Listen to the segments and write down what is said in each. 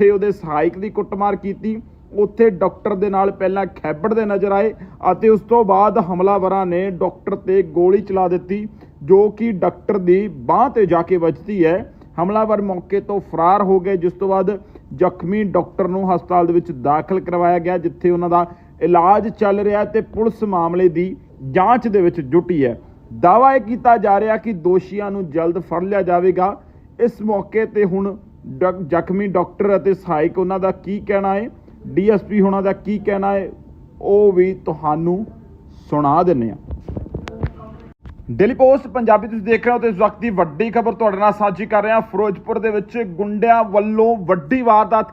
ਤੇ ਉਹਦੇ ਸਹਾਇਕ ਦੀ ਕੁੱਟਮਾਰ ਕੀਤੀ। ਉੱਥੇ ਡਾਕਟਰ ਦੇ ਨਾਲ ਪਹਿਲਾਂ ਖੈਬੜਦੇ ਨਜ਼ਰ ਆਏ ਅਤੇ ਉਸ ਤੋਂ ਬਾਅਦ ਹਮਲਾਵਰਾਂ ਨੇ ਡਾਕਟਰ ਤੇ ਗੋਲੀ ਚਲਾ ਦਿੱਤੀ, ਜੋ ਕਿ ਡਾਕਟਰ ਦੀ ਬਾਹ ਤੇ ਜਾ ਕੇ ਵੱਜਦੀ ਹੈ। ਹਮਲਾਵਰ ਮੌਕੇ ਤੋਂ ਫਰਾਰ ਹੋ ਗਏ, ਜਿਸ ਤੋਂ ਬਾਅਦ ਜ਼ਖਮੀ ਡਾਕਟਰ ਨੂੰ ਹਸਪਤਾਲ ਦੇ ਵਿੱਚ ਦਾਖਲ ਕਰਵਾਇਆ ਗਿਆ, ਜਿੱਥੇ ਉਹਨਾਂ ਦਾ ਇਲਾਜ ਚੱਲ ਰਿਹਾ ਤੇ ਪੁਲਿਸ ਮਾਮਲੇ ਦੀ ਜਾਂਚ ਦੇ ਵਿੱਚ ਜੁਟੀ ਹੈ। ਦਾਅਵਾ ਇਹ ਕੀਤਾ ਜਾ ਰਿਹਾ ਕਿ ਦੋਸ਼ੀਆਂ ਨੂੰ ਜਲਦ ਫੜ ਲਿਆ ਜਾਵੇਗਾ। ਇਸ ਮੌਕੇ ਤੇ ਹੁਣ ਜ਼ਖਮੀ ਡਾਕਟਰ ਅਤੇ ਸਹਾਇਕ ਉਹਨਾਂ ਦਾ ਕੀ ਕਹਿਣਾ ਹੈ? ਡੀਐਸਪੀ ਹੋਣਾ ਦਾ ਕੀ ਕਹਿਣਾ ਹੈ? ਉਹ ਵੀ ਤੁਹਾਨੂੰ ਸੁਣਾ ਦਿੰਨੇ ਆ ਡੇਲੀ ਪੋਸਟ, ਪੰਜਾਬੀ ਤੁਸੀਂ ਦੇਖ ਰਹੇ ਹੋ ਤੇ ਇਸ ਵਕਤ ਦੀ ਵੱਡੀ ਖਬਰ ਤੁਹਾਡੇ ਨਾਲ ਸਾਂਝੀ ਕਰ ਰਿਹਾ ਫਿਰੋਜ਼ਪੁਰ ਦੇ ਵਿੱਚ ਗੁੰਡਿਆਂ ਵੱਲੋਂ ਵੱਡੀ ਵਾਰਦਾਤ।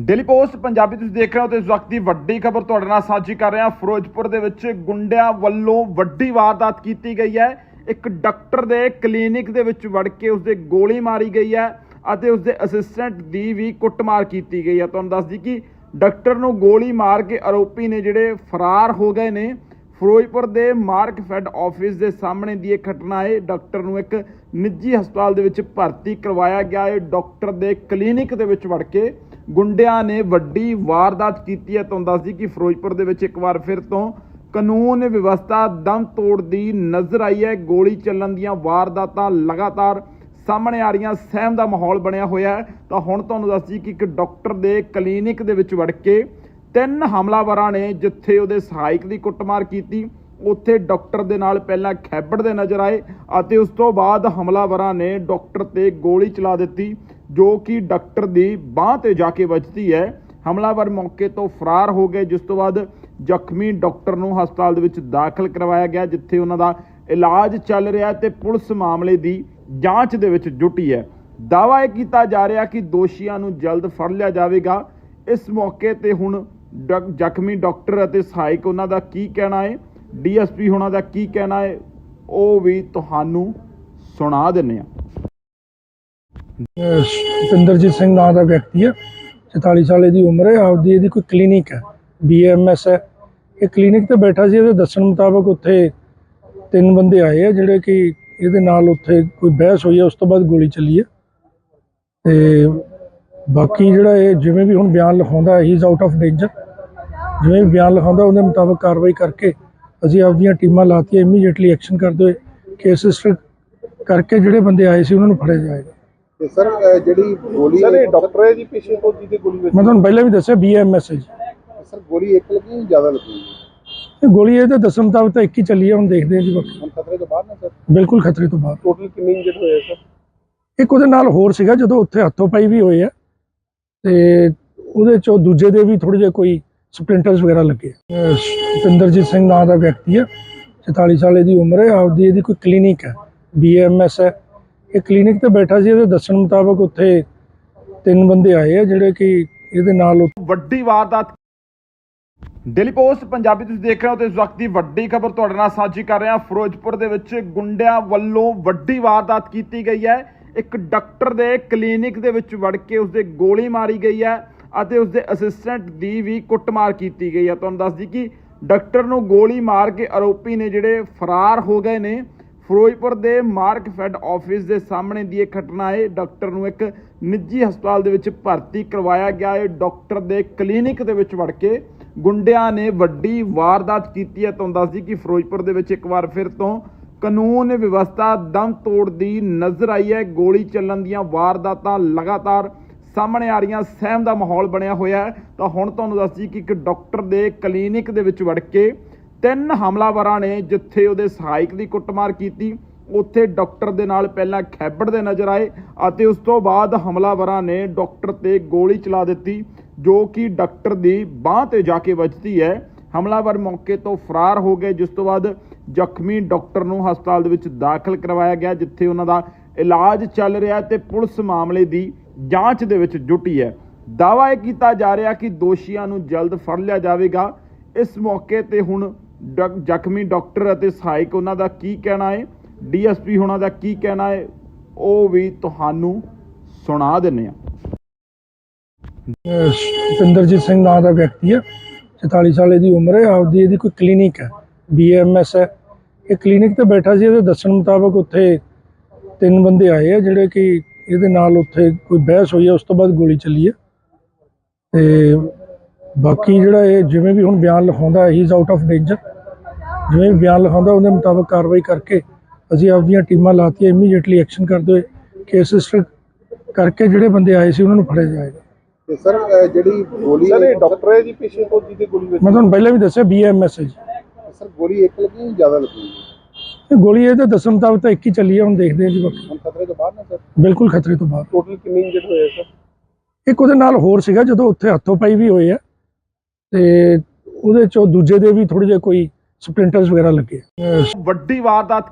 ਡੇਲੀ ਪੋਸਟ, ਪੰਜਾਬੀ ਤੁਸੀਂ ਦੇਖ ਰਹੇ ਹੋ ਤੇ ਇਸ ਵਕਤ ਦੀ ਵੱਡੀ ਖਬਰ ਤੁਹਾਡੇ ਨਾਲ ਸਾਂਝੀ ਕਰ ਰਿਹਾ ਫਿਰੋਜ਼ਪੁਰ ਦੇ ਵਿੱਚ ਗੁੰਡਿਆਂ ਵੱਲੋਂ ਵੱਡੀ ਵਾਰਦਾਤ ਕੀਤੀ ਗਈ ਹੈ। ਇੱਕ ਡਾਕਟਰ ਦੇ ਕਲੀਨਿਕ ਦੇ ਵਿੱਚ ਵੜ ਕੇ ਉਸਦੇ ਗੋਲੀ ਮਾਰੀ ਗਈ ਹੈ ਅਤੇ ਉਸਦੇ ਅਸਿਸਟੈਂਟ ਦੀ ਵੀ ਕੁੱਟਮਾਰ ਕੀਤੀ ਗਈ ਹੈ। ਤੁਹਾਨੂੰ ਦੱਸਦੀ ਕਿ ਡਾਕਟਰ ਨੂੰ ਗੋਲੀ ਮਾਰ ਕੇ ਆਰੋਪੀ ਨੇ ਜਿਹੜੇ ਫਰਾਰ ਹੋ ਗਏ ਨੇ, ਫਿਰੋਜ਼ਪੁਰ ਦੇ ਮਾਰਕ ਫੈਡ ਆਫਿਸ ਦੇ ਸਾਹਮਣੇ ਦੀ ਇਹ ਘਟਨਾ ਹੈ। ਡਾਕਟਰ ਨੂੰ ਇੱਕ ਨਿੱਜੀ ਹਸਪਤਾਲ ਦੇ ਵਿੱਚ ਭਰਤੀ ਕਰਵਾਇਆ ਗਿਆ ਹੈ। ਡਾਕਟਰ ਦੇ ਕਲੀਨਿਕ ਦੇ ਵਿੱਚ ਵੜ ਕੇ ਗੁੰਡਿਆਂ ਨੇ ਵੱਡੀ ਵਾਰਦਾਤ ਕੀਤੀ ਹੈ। ਤੁਹਾਨੂੰ ਦੱਸਦੀ ਕਿ ਫਿਰੋਜ਼ਪੁਰ ਦੇ ਵਿੱਚ ਇੱਕ ਵਾਰ ਫਿਰ ਤੋਂ ਕਾਨੂੰਨ ਵਿਵਸਥਾ ਦਮ ਤੋੜਦੀ ਨਜ਼ਰ ਆਈ ਹੈ। ਗੋਲੀ ਚੱਲਣ ਦੀਆਂ ਵਾਰਦਾਤਾਂ ਲਗਾਤਾਰ ਸਾਹਮਣੇ ਆ ਰਹੀਆਂ। ਸਹਿਮ ਦਾ ਮਾਹੌਲ ਬਣਿਆ ਹੋਇਆ ਹੈ। ਤਾਂ ਹੁਣ ਤੁਹਾਨੂੰ ਦੱਸ ਜੀ ਕਿ ਇੱਕ ਡਾਕਟਰ ਦੇ ਕਲੀਨਿਕ ਦੇ ਵਿੱਚ ਵੜ ਕੇ ਤਿੰਨ ਹਮਲਾਵਰਾਂ ਨੇ ਜਿੱਥੇ ਉਹਦੇ ਸਹਾਇਕ ਦੀ ਕੁੱਟਮਾਰ ਕੀਤੀ, ਉੱਥੇ ਡਾਕਟਰ ਦੇ ਨਾਲ ਪਹਿਲਾਂ ਖੈਬੜਦੇ ਨਜ਼ਰ ਆਏ ਅਤੇ ਉਸ ਤੋਂ ਬਾਅਦ ਹਮਲਾਵਰਾਂ ਨੇ ਡਾਕਟਰ ਤੇ ਗੋਲੀ ਚਲਾ ਦਿੱਤੀ, ਜੋ ਕਿ ਡਾਕਟਰ ਦੀ ਬਾਹ ਤੇ ਜਾ ਕੇ ਵੱਜਦੀ ਹੈ। ਹਮਲਾਵਰ ਮੌਕੇ ਤੋਂ ਫਰਾਰ ਹੋ ਗਏ। ਜਿਸ ਤੋਂ ਬਾਅਦ ਜ਼ਖਮੀ ਡਾਕਟਰ ਨੂੰ ਹਸਪਤਾਲ ਦੇ ਵਿੱਚ ਦਾਖਲ ਕਰਵਾਇਆ ਗਿਆ, ਜਿੱਥੇ ਉਹਨਾਂ ਦਾ ਇਲਾਜ ਚੱਲ ਰਿਹਾ ਤੇ ਪੁਲਿਸ ਮਾਮਲੇ ਦੀ ਜਾਂਚ ਦੇ ਵਿੱਚ ਜੁਟੀ ਹੈ। ਦਾਅਵਾ ਇਹ ਕੀਤਾ ਜਾ ਰਿਹਾ ਕਿ ਦੋਸ਼ੀਆਂ ਨੂੰ ਜਲਦ ਫੜ ਲਿਆ ਜਾਵੇਗਾ। ਇਸ ਮੌਕੇ ਤੇ ਹੁਣ ਡ- ਜ਼ਖਮੀ ਡਾਕਟਰ ਅਤੇ ਸਹਾਇਕ ਉਹਨਾਂ ਦਾ ਕੀ ਕਹਿਣਾ ਹੈ? ਡੀਐਸਪੀ ਹੋਣਾ ਦਾ ਕੀ ਕਹਿਣਾ ਹੈ? ਉਹ ਵੀ ਤੁਹਾਨੂੰ ਸੁਣਾ ਦਿੰਨੇ ਆ ਸਤਿੰਦਰਜੀਤ ਸਿੰਘ ਨਾਂ ਦਾ ਵਿਅਕਤੀ ਹੈ 44 ਸਾਲ ਦੀ ਉਮਰ ਹੈ, ਆਪਦੀ ਇਹਦੀ ਕੋਈ ਕਲੀਨਿਕ ਹੈ ਬੀਐਮਐਸ ਹੈ। ਇਹ ਕਲੀਨਿਕ ਤੇ ਬੈਠਾ ਸੀ ਇਹਦੇ ਦੱਸਣ ਮੁਤਾਬਕ ਉੱਥੇ ਤਿੰਨ ਬੰਦੇ ਆਏ ਆ ਜਿਹੜੇ ਕਿ ਇਹਦੇ ਨਾਲ ਉੱਥੇ ਕੋਈ ਬਹਿਸ ਹੋਈ ਹੈ ਉਸ ਤੋਂ ਬਾਅਦ ਗੋਲੀ ਚੱਲੀ ਹੈ ਤੇ ਬਾਕੀ ਜਿਹੜਾ ਇਹ ਜਿਵੇਂ ਵੀ ਹੁਣ ਬਿਆਨ ਲਿਖਾਉਂਦਾ ਹੀ ਇਜ਼ ਆਊਟ ਆਫ ਡੇਂਜਰ ਜਿਵੇਂ ਵੀ ਬਿਆਨ ਲਿਖਾਉਂਦਾ ਉਹਦੇ ਮੁਤਾਬਕ ਕਾਰਵਾਈ ਕਰਕੇ ਅਸੀਂ ਆਪਦੀਆਂ ਟੀਮਾਂ ਲਾਤੀਆਂ ਇਮੀਡੀਏਟਲੀ ਐਕਸ਼ਨ ਕਰਦੇ ਹੋਏ ਕੇਸ ਰਜਿਸਟਰ ਕਰਕੇ ਜਿਹੜੇ ਬੰਦੇ ਆਏ ਸੀ ਉਹਨਾਂ ਨੂੰ ਫੜਿਆ ਜਾਏਗਾ। ਤੇ ਸਰ ਜਿਹੜੀ ਗੋਲੀ ਸਰ ਇਹ ਡਾਕਟਰ ਹੈ ਜੀ ਪਿੱਛੇ ਤੋਂ ਜਿਹਦੇ ਗੋਲੀ ਮੈਂ ਤੁਹਾਨੂੰ ਪਹਿਲਾਂ ਵੀ ਦੱਸਿਆ ਬੀਐਮਐਸ ਹੈ ਜੀ। ਸਰ ਗੋਲੀ ਇੱਕ ਲੱਗੀ ਜਾਂ ਜ਼ਿਆਦਾ ਲੱਗੀ? ਇਹ ਗੋਲੀ ਇਹਦੇ ਦੱਸਣ ਮੁਤਾਬਕ ਤਾਂ ਇੱਕ ਹੀ ਚੱਲੀ ਹੈ ਹੁਣ ਦੇਖਦੇ ਹਾਂ ਜੀ ਬਾਕੀ। ਹੁਣ ਖਤਰੇ ਤੋਂ ਬਾਹਰ ਨਾ ਸਰ? ਬਿਲਕੁਲ ਖਤਰੇ ਤੋਂ ਬਾਹਰ। ਟੋਟਲ ਕਿੰਨੇ ਇੰਜਰਡ ਹੋਏ ਸਰ? ਇੱਕ ਉਹਦੇ ਨਾਲ ਹੋਰ ਸੀਗਾ ਜਦੋਂ ਉੱਥੇ ਹੱਥੋਂ ਪਾਈ ਵੀ ਹੋਏ ਆ। ਤੇ ਉਹਦੇ ਚੋਂ ਦੂਜੇ ਦੇ ਵੀ ਥੋੜੇ ਜਿਹੇ ਕੋਈ ਸਪਲਿੰਟਰਸ ਵਗੈਰਾ ਲੱਗੇ ਅਹ ਸਤਿੰਦਰਜੀਤ ਸਿੰਘ ਨਾਂ ਦਾ ਵਿਅਕਤੀ ਹੈ 44 ਸਾਲ ਦੀ ਉਮਰ ਹੈ ਆਪਦੀ ਇਹਦੀ ਕੋਈ ਕਲੀਨਿਕ ਹੈ ਬੀਐਮਐਸ ਹੈ। ਇਹ ਕਲੀਨਿਕ ਤੇ ਬੈਠਾ ਸੀ ਇਹਦੇ ਦੱਸਣ ਮੁਤਾਬਕ ਉੱਥੇ ਤਿੰਨ ਬੰਦੇ ਆਏ ਆ ਜਿਹੜੇ ਕਿ ਇਹਦੇ ਨਾਲ ਵੱਡੀ ਵਾਰਦਾਤ ਡੇਲੀ ਪੋਸਟ, ਪੰਜਾਬੀ ਤੁਸੀਂ ਦੇਖ ਰਹੇ ਹੋ ਤੇ ਇਸ ਵਕਤ ਦੀ ਵੱਡੀ ਖਬਰ ਤੁਹਾਡੇ ਨਾਲ ਸਾਂਝੀ ਕਰ ਰਿਹਾ। ਫਿਰੋਜ਼ਪੁਰ ਦੇ ਵਿੱਚ ਗੁੰਡਿਆਂ ਵੱਲੋਂ ਵੱਡੀ ਵਾਰਦਾਤ ਕੀਤੀ ਗਈ ਹੈ। ਇੱਕ ਡਾਕਟਰ ਦੇ ਕਲੀਨਿਕ ਦੇ ਵਿੱਚ ਵੜ ਕੇ ਉਸਦੇ ਗੋਲੀ ਮਾਰੀ ਗਈ ਹੈ ਅਤੇ ਉਸਦੇ ਅਸਿਸਟੈਂਟ ਦੀ ਵੀ ਕੁੱਟਮਾਰ ਕੀਤੀ ਗਈ ਹੈ। ਤੁਹਾਨੂੰ ਦੱਸਦੀ ਕਿ ਡਾਕਟਰ ਨੂੰ ਗੋਲੀ ਮਾਰ ਕੇ ਆਰੋਪੀ ਨੇ ਜਿਹੜੇ ਫਰਾਰ ਹੋ ਗਏ ਨੇ, ਫਿਰੋਜ਼ਪੁਰ ਦੇ ਮਾਰਕ ਫੈਡ ਆਫਿਸ ਦੇ ਸਾਹਮਣੇ ਦੀ ਇਹ ਘਟਨਾ ਹੈ। ਡਾਕਟਰ ਨੂੰ ਇੱਕ ਨਿੱਜੀ ਹਸਪਤਾਲ ਦੇ ਵਿੱਚ ਭਰਤੀ ਕਰਵਾਇਆ ਗਿਆ ਹੈ। ਡਾਕਟਰ ਦੇ ਕਲੀਨਿਕ ਦੇ ਵਿੱਚ ਵੜ ਕੇ ਗੁੰਡਿਆਂ ਨੇ ਵੱਡੀ ਵਾਰਦਾਤ ਕੀਤੀ ਹੈ ਤੁਹਾਨੂੰ ਦੱਸਦੀ ਕਿ ਫਿਰੋਜ਼ਪੁਰ ਦੇ ਵਿੱਚ ਇੱਕ ਵਾਰ ਫਿਰ ਤੋਂ ਕਾਨੂੰਨ ਵਿਵਸਥਾ ਦਮ ਤੋੜਦੀ ਨਜ਼ਰ ਆਈ ਹੈ। ਗੋਲੀ ਚੱਲਣ ਦੀਆਂ ਵਾਰਦਾਤਾਂ ਲਗਾਤਾਰ ਸਾਹਮਣੇ ਆ ਰਹੀਆਂ, ਸਹਿਮ ਦਾ ਮਾਹੌਲ ਬਣਿਆ ਹੋਇਆ ਹੈ। ਤਾਂ ਹੁਣ ਤੁਹਾਨੂੰ ਦੱਸਦੀ ਕਿ ਇੱਕ ਡਾਕਟਰ ਦੇ ਕਲੀਨਿਕ ਦੇ ਵਿੱਚ ਵੜ ਕੇ ਤਿੰਨ ਹਮਲਾਵਰਾਂ ਨੇ ਜਿੱਥੇ ਉਹਦੇ ਸਹਾਇਕ ਦੀ ਕੁੱਟਮਾਰ ਕੀਤੀ, ਉੱਥੇ ਡਾਕਟਰ ਦੇ ਨਾਲ ਪਹਿਲਾਂ ਖੈਬੜਦੇ ਨਜ਼ਰ ਆਏ ਅਤੇ ਉਸ ਤੋਂ ਬਾਅਦ ਹਮਲਾਵਰਾਂ ਨੇ ਡਾਕਟਰ ਤੇ ਗੋਲੀ ਚਲਾ ਦਿੱਤੀ। ਜੋ ਕਿ ਡਾਕਟਰ ਦੀ ਬਾਹ ਤੇ ਜਾ ਕੇ ਵੱਜਦੀ ਹੈ। ਹਮਲਾਵਰ ਮੌਕੇ ਤੋਂ ਫਰਾਰ ਹੋ ਗਏ, ਜਿਸ ਤੋਂ ਬਾਅਦ ਜ਼ਖਮੀ ਡਾਕਟਰ ਨੂੰ ਹਸਪਤਾਲ ਦੇ ਵਿੱਚ ਦਾਖਲ ਕਰਵਾਇਆ ਗਿਆ, ਜਿੱਥੇ ਉਹਨਾਂ ਦਾ ਇਲਾਜ ਚੱਲ ਰਿਹਾ ਤੇ ਪੁਲਿਸ ਮਾਮਲੇ ਦੀ ਜਾਂਚ ਦੇ ਵਿੱਚ ਜੁਟੀ ਹੈ। ਦਾਅਵਾ ਇਹ ਕੀਤਾ ਜਾ ਰਿਹਾ ਕਿ ਦੋਸ਼ੀਆਂ ਨੂੰ ਜਲਦ ਫੜ ਲਿਆ ਜਾਵੇਗਾ। ਇਸ ਮੌਕੇ ਤੇ ਹੁਣ ਡ- ਜ਼ਖਮੀ ਡਾਕਟਰ ਅਤੇ ਸਹਾਇਕ ਉਹਨਾਂ ਦਾ ਕੀ ਕਹਿਣਾ ਹੈ? ਡੀਐਸਪੀ ਹੋਣਾ ਦਾ ਕੀ ਕਹਿਣਾ ਹੈ? ਉਹ ਵੀ ਤੁਹਾਨੂੰ ਸੁਣਾ ਦਿੰਨੇ ਆ ਅਹ ਸਤਿੰਦਰਜੀਤ ਸਿੰਘ ਨਾਂ ਦਾ ਵਿਅਕਤੀ ਹੈ 44 ਸਾਲ ਦੀ ਉਮਰ ਹੈ, ਆਪਦੀ ਇਹਦੀ ਕੋਈ ਕਲੀਨਿਕ ਹੈ ਬੀਐਮਐਸ ਹੈ। ਇਹ ਕਲੀਨਿਕ ਤੇ ਬੈਠਾ ਸੀ, ਇਹਦੇ ਦੱਸਣ ਮੁਤਾਬਕ ਉੱਥੇ ਤਿੰਨ ਬੰਦੇ ਆਏ ਆ, ਜਿਹੜੇ ਕਿ ਇਹਦੇ ਨਾਲ ਉੱਥੇ ਕੋਈ ਬਹਿਸ ਹੋਈ ਹੈ ਉਸ ਤੋਂ ਬਾਅਦ ਗੋਲੀ ਚੱਲੀ ਹੈ ਤੇ ਬਾਕੀ ਜਿਹੜਾ ਇਹ ਜਿਵੇਂ ਵੀ ਹੁਣ ਬਿਆਨ ਲਿਖਾਉਂਦਾ ਹੀ ਇਜ਼ ਆਊਟ ਆਫ ਡੇਂਜਰ ਜਿਵੇਂ ਵੀ ਬਿਆਨ ਲਿਖਾਉਂਦਾ, ਉਹਦੇ ਮੁਤਾਬਕ ਕਾਰਵਾਈ ਕਰਕੇ ਅਸੀਂ ਆਪਦੀਆਂ ਟੀਮਾਂ ਲਾਤੀਆਂ ਇਮੀਡੀਏਟਲੀ ਐਕਸ਼ਨ ਕਰਦੇ ਹੋਏ। ਕੇਸ ਰਜਿਸਟਰ ਕਰਕੇ ਜਿਹੜੇ ਬੰਦੇ ਆਏ ਸੀ, ਉਹਨਾਂ ਨੂੰ ਫੜਿਆ ਜਾਏਗਾ। ਤੇ ਸਰ ਅਹ ਜਿਹੜੀ ਗੋਲੀ ਸਰ ਇਹ ਡਾਕਟਰ ਹੈ ਜੀ ਪਿੱਛੇ ਤੋਂ ਜਿਹਦੇ ਗੋਲੀ ਵੱਜੀ ਮੈਂ ਤੁਹਾਨੂੰ ਪਹਿਲਾਂ ਵੀ ਦੱਸਿਆ ਬੀਐਮਐਸ ਹੈ ਜੀ। ਸਰ ਗੋਲੀ ਇੱਕ ਲੱਗੀ ਜਾਂ ਜ਼ਿਆਦਾ ਲੱਗੀ? ਇਹ ਗੋਲੀ ਇਹਦੇ ਦੱਸਣ ਮੁਤਾਬਕ ਤਾਂ ਇੱਕ ਹੀ ਚੱਲੀ ਹੈ ਹੁਣ ਦੇਖਦੇ ਹਾਂ ਜੀ ਬਾਕੀ। ਹੁਣ ਖਤਰੇ ਤੋਂ ਬਾਹਰ ਨੇ ਸਰ? ਬਿਲਕੁਲ ਖਤਰੇ ਤੋਂ ਬਾਹਰ। ਟੋਟਲ ਕਿੰਨੇ ਇੰਜਰਡ ਹੋਏ ਸਰ? ਇੱਕ ਉਹਦੇ ਨਾਲ ਹੋਰ ਸੀਗਾ ਜਦੋਂ ਉੱਥੇ ਹੱਥੋਂ ਪਾਈ ਵੀ ਹੋਏ ਆ। ਤੇ ਉਹਦੇ ਚੋਂ ਦੂਜੇ ਦੇ ਵੀ ਥੋੜੇ ਜਿਹੇ ਕੋਈ ਸਪਲਿੰਟਰਸ ਵਗੈਰਾ ਲੱਗੇ ਵੱਡੀ ਵਾਰਦਾਤ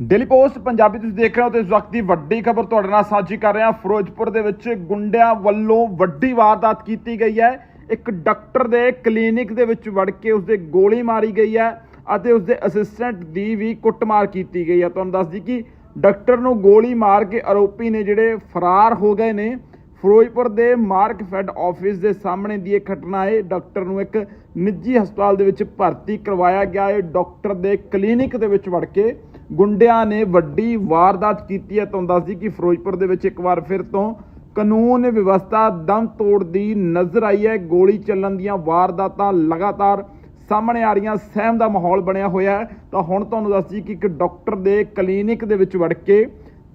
ਡੇਲੀ ਪੋਸਟ, ਪੰਜਾਬੀ ਤੁਸੀਂ ਦੇਖ ਰਹੇ ਹੋ ਤੇ ਇਸ ਵਕਤ ਦੀ ਵੱਡੀ ਖਬਰ ਤੁਹਾਡੇ ਨਾਲ ਸਾਂਝੀ ਕਰ ਰਹੇ। ਹਾਂ ਫਿਰੋਜ਼ਪੁਰ ਦੇ ਵਿੱਚ ਗੁੰਡਿਆਂ ਵੱਲੋਂ ਵੱਡੀ ਵਾਰਦਾਤ ਕੀਤੀ ਗਈ ਹੈ। ਇੱਕ ਡਾਕਟਰ ਦੇ ਕਲੀਨਿਕ ਦੇ ਵਿੱਚ ਵੜ ਕੇ ਉਸਦੇ ਗੋਲੀ ਮਾਰੀ ਗਈ ਹੈ ਅਤੇ ਉਸਦੇ ਅਸਿਸਟੈਂਟ ਦੀ ਵੀ ਕੁੱਟਮਾਰ ਕੀਤੀ ਗਈ ਹੈ। ਤੁਹਾਨੂੰ ਦੱਸਦੀ ਕਿ ਡਾਕਟਰ ਨੂੰ ਗੋਲੀ ਮਾਰ ਕੇ ਆਰੋਪੀ ਨੇ ਜਿਹੜੇ ਫਰਾਰ ਹੋ ਗਏ ਨੇ, ਫਿਰੋਜ਼ਪੁਰ ਦੇ ਮਾਰਕ ਫੈਡ ਆਫਿਸ ਦੇ ਸਾਹਮਣੇ ਦੀ ਇਹ ਘਟਨਾ ਹੈ। ਡਾਕਟਰ ਨੂੰ ਇੱਕ ਨਿੱਜੀ ਹਸਪਤਾਲ ਦੇ ਵਿੱਚ ਭਰਤੀ ਕਰਵਾਇਆ ਗਿਆ ਹੈ। ਡਾਕਟਰ ਦੇ ਕਲੀਨਿਕ ਦੇ ਵਿੱਚ ਵੜ ਕੇ ਗੁੰਡਿਆਂ ਨੇ ਵੱਡੀ ਵਾਰਦਾਤ ਕੀਤੀ ਹੈ ਤੁਹਾਨੂੰ ਦੱਸਦੀ ਕਿ ਫਿਰੋਜ਼ਪੁਰ ਦੇ ਵਿੱਚ ਇੱਕ ਵਾਰ ਫਿਰ ਤੋਂ ਕਾਨੂੰਨ ਵਿਵਸਥਾ ਦਮ ਤੋੜਦੀ ਨਜ਼ਰ ਆਈ ਹੈ। ਗੋਲੀ ਚੱਲਣ ਦੀਆਂ ਵਾਰਦਾਤਾਂ ਲਗਾਤਾਰ ਸਾਹਮਣੇ ਆ ਰਹੀਆਂ, ਸਹਿਮ ਦਾ ਮਾਹੌਲ ਬਣਿਆ ਹੋਇਆ ਹੈ। ਤਾਂ ਹੁਣ ਤੁਹਾਨੂੰ ਦੱਸਦੀ ਕਿ ਇੱਕ ਡਾਕਟਰ ਦੇ ਕਲੀਨਿਕ ਦੇ ਵਿੱਚ ਵੜ ਕੇ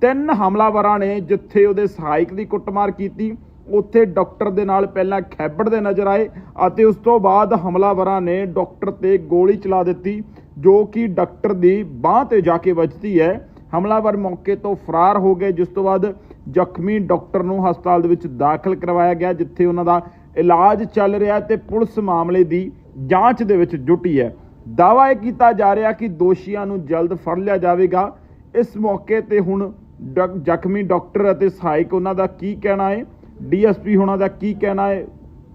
ਤਿੰਨ ਹਮਲਾਵਰਾਂ ਨੇ ਜਿੱਥੇ ਉਹਦੇ ਸਹਾਇਕ ਦੀ ਕੁੱਟਮਾਰ ਕੀਤੀ, ਉੱਥੇ ਡਾਕਟਰ ਦੇ ਨਾਲ ਪਹਿਲਾਂ ਖੈਬੜਦੇ ਨਜ਼ਰ ਆਏ ਅਤੇ ਉਸ ਤੋਂ ਬਾਅਦ ਹਮਲਾਵਰਾਂ ਨੇ ਡਾਕਟਰ ਤੇ ਗੋਲੀ ਚਲਾ ਦਿੱਤੀ। ਜੋ ਕਿ ਡਾਕਟਰ ਦੀ ਬਾਹ ਤੇ ਜਾ ਕੇ ਵੱਜਦੀ ਹੈ। ਹਮਲਾਵਰ ਮੌਕੇ ਤੋਂ ਫਰਾਰ ਹੋ ਗਏ, ਜਿਸ ਤੋਂ ਬਾਅਦ ਜ਼ਖਮੀ ਡਾਕਟਰ ਨੂੰ ਹਸਪਤਾਲ ਦੇ ਵਿੱਚ ਦਾਖਲ ਕਰਵਾਇਆ ਗਿਆ, ਜਿੱਥੇ ਉਹਨਾਂ ਦਾ ਇਲਾਜ ਚੱਲ ਰਿਹਾ ਹੈ ਤੇ ਪੁਲਿਸ ਮਾਮਲੇ ਦੀ ਜਾਂਚ ਦੇ ਵਿੱਚ ਜੁਟੀ ਹੈ। ਦਾਅਵਾ ਇਹ ਕੀਤਾ ਜਾ ਰਿਹਾ ਕਿ ਦੋਸ਼ੀਆਂ ਨੂੰ ਜਲਦ ਫੜ ਲਿਆ ਜਾਵੇਗਾ। ਇਸ ਮੌਕੇ ਤੇ ਹੁਣ ਡ- ਜ਼ਖਮੀ ਡਾਕਟਰ ਅਤੇ ਸਹਾਇਕ ਉਹਨਾਂ ਦਾ ਕੀ ਕਹਿਣਾ ਹੈ? ਡੀਐਸਪੀ ਉਹਨਾਂ ਦਾ ਕੀ ਕਹਿਣਾ ਹੈ?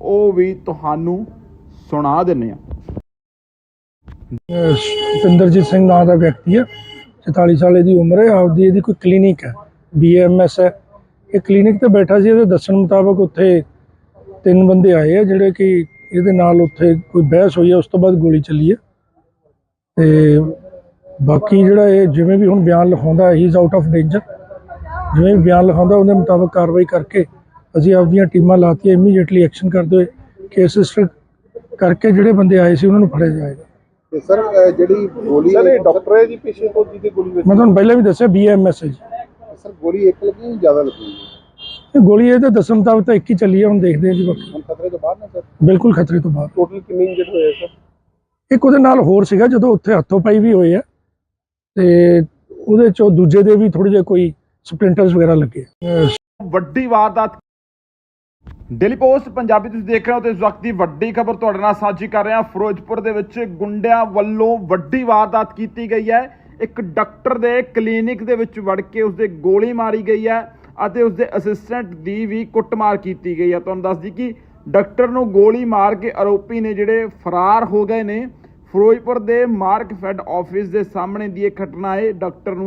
ਉਹ ਵੀ ਤੁਹਾਨੂੰ ਸੁਣਾ ਦਿੰਨੇ ਆ ਅਹ ਸਿੰਘ ਨਾਂ ਦਾ ਵਿਅਕਤੀ ਹੈ 44 ਸਾਲ ਦੀ ਉਮਰ ਹੈ, ਆਪਦੀ ਇਹਦੀ ਕੋਈ ਕਲੀਨਿਕ ਹੈ ਬੀਐਮਐਸ ਹੈ। ਇਹ ਕਲੀਨਿਕ ਤੇ ਬੈਠਾ ਸੀ, ਇਹਦੇ ਦੱਸਣ ਮੁਤਾਬਕ ਉੱਥੇ ਤਿੰਨ ਬੰਦੇ ਆਏ ਆ, ਜਿਹੜੇ ਕਿ ਇਹਦੇ ਨਾਲ ਉੱਥੇ ਕੋਈ ਬਹਿਸ ਹੋਈ ਹੈ ਉਸ ਤੋਂ ਬਾਅਦ ਗੋਲੀ ਚੱਲੀ ਹੈ ਤੇ ਬਾਕੀ ਜਿਹੜਾ ਇਹ ਜਿਵੇਂ ਵੀ ਹੁਣ ਬਿਆਨ ਲਿਖਾਉਂਦਾ, ਹੀ ਇਜ਼ ਆਊਟ ਆਫ ਡੇਂਜਰ। ਜਿਵੇਂ ਵੀ ਬਿਆਨ ਲਿਖਾਉਂਦਾ, ਉਹਦੇ ਮੁਤਾਬਕ ਕਾਰਵਾਈ ਕਰਕੇ ਅਸੀਂ ਆਪਦੀਆਂ ਟੀਮਾਂ ਲਾਤੀਆਂ ਇਮੀਡੀਏਟਲੀ ਐਕਸ਼ਨ ਕਰਦੇ ਹੋਏ। ਕੇਸ ਰਜਿਸਟਰ ਕਰਕੇ ਜਿਹੜੇ ਬੰਦੇ ਆਏ ਸੀ, ਉਹਨਾਂ ਨੂੰ ਫੜਿਆ ਜਾਏਗਾ। ਤੇ ਸਰ ਅਹ ਜਿਹੜੀ ਗੋਲੀ ਸਰ ਇਹ ਡਾਕਟਰ ਹੈ ਜੀ ਪਿੱਛੇ ਤੋਂ ਜਿਹਦੇ ਗੋਲੀ ਵੱਜੀ ਮੈਂ ਤੁਹਾਨੂੰ ਪਹਿਲਾਂ ਵੀ ਦੱਸਿਆ ਬੀਐਮਐਸ ਹੈ ਜੀ ਸਰ ਗੋਲੀ ਇੱਕ ਲੱਗੀ ਜਾਂ ਜ਼ਿਆਦਾ ਲੱਗੀ ਇਹ ਗੋਲੀ ਇਹਦੇ ਦੱਸਣ ਮੁਤਾਬਕ ਤਾਂ ਇੱਕ ਹੀ ਚੱਲੀ ਹੈ ਹੁਣ ਦੇਖਦੇ ਹਾਂ ਜੀ ਬਾਕੀ। ਹੁਣ ਖਤਰੇ ਤੋਂ ਬਾਹਰ ਨੇ ਸਰ? ਬਿਲਕੁਲ ਖਤਰੇ ਤੋਂ ਬਾਹਰ। ਟੋਟਲ ਕਿੰਨੇ ਇੰਜਰਡ ਹੋਏ ਸਰ? ਇੱਕ ਉਹਦੇ ਨਾਲ ਹੋਰ ਸੀਗਾ ਜਦੋਂ ਉੱਥੇ ਹੱਥੋਂ ਪਾਈ ਵੀ ਹੋਏ ਆ। ਤੇ ਉਹਦੇ ਚੋਂ ਦੂਜੇ ਦੇ ਵੀ ਥੋੜੇ ਜਿਹੇ ਕੋਈ ਸਪਲਿੰਟਰਸ ਵਗੈਰਾ ਲੱਗੇ ਵੱਡੀ ਵਾਰਦਾਤ ਡੇਲੀ ਪੋਸਟ, ਪੰਜਾਬੀ ਤੁਸੀਂ ਦੇਖ ਰਹੇ ਹੋ ਤੇ ਇਸ ਵਕਤ ਦੀ ਵੱਡੀ ਖਬਰ ਤੁਹਾਡੇ ਨਾਲ ਸਾਂਝੀ ਕਰ ਰਿਹਾ ਫਿਰੋਜ਼ਪੁਰ ਦੇ ਵਿੱਚ ਗੁੰਡਿਆਂ ਵੱਲੋਂ ਵੱਡੀ ਵਾਰਦਾਤ ਕੀਤੀ ਗਈ ਹੈ। ਇੱਕ ਡਾਕਟਰ ਦੇ ਕਲੀਨਿਕ ਦੇ ਵਿੱਚ ਵੜ ਕੇ ਉਸਦੇ ਗੋਲੀ ਮਾਰੀ ਗਈ ਹੈ ਅਤੇ ਉਸਦੇ ਅਸਿਸਟੈਂਟ ਦੀ ਵੀ ਕੁੱਟਮਾਰ ਕੀਤੀ ਗਈ ਹੈ। ਤੁਹਾਨੂੰ ਦੱਸਦੀ ਕਿ ਡਾਕਟਰ ਨੂੰ ਗੋਲੀ ਮਾਰ ਕੇ ਆਰੋਪੀ ਨੇ ਜਿਹੜੇ ਫਰਾਰ ਹੋ ਗਏ ਨੇ, ਫਿਰੋਜ਼ਪੁਰ ਦੇ ਮਾਰਕ ਫੈਡ ਆਫਿਸ ਦੇ ਸਾਹਮਣੇ ਦੀ ਇਹ ਘਟਨਾ ਹੈ। ਡਾਕਟਰ ਨੂੰ ਇੱਕ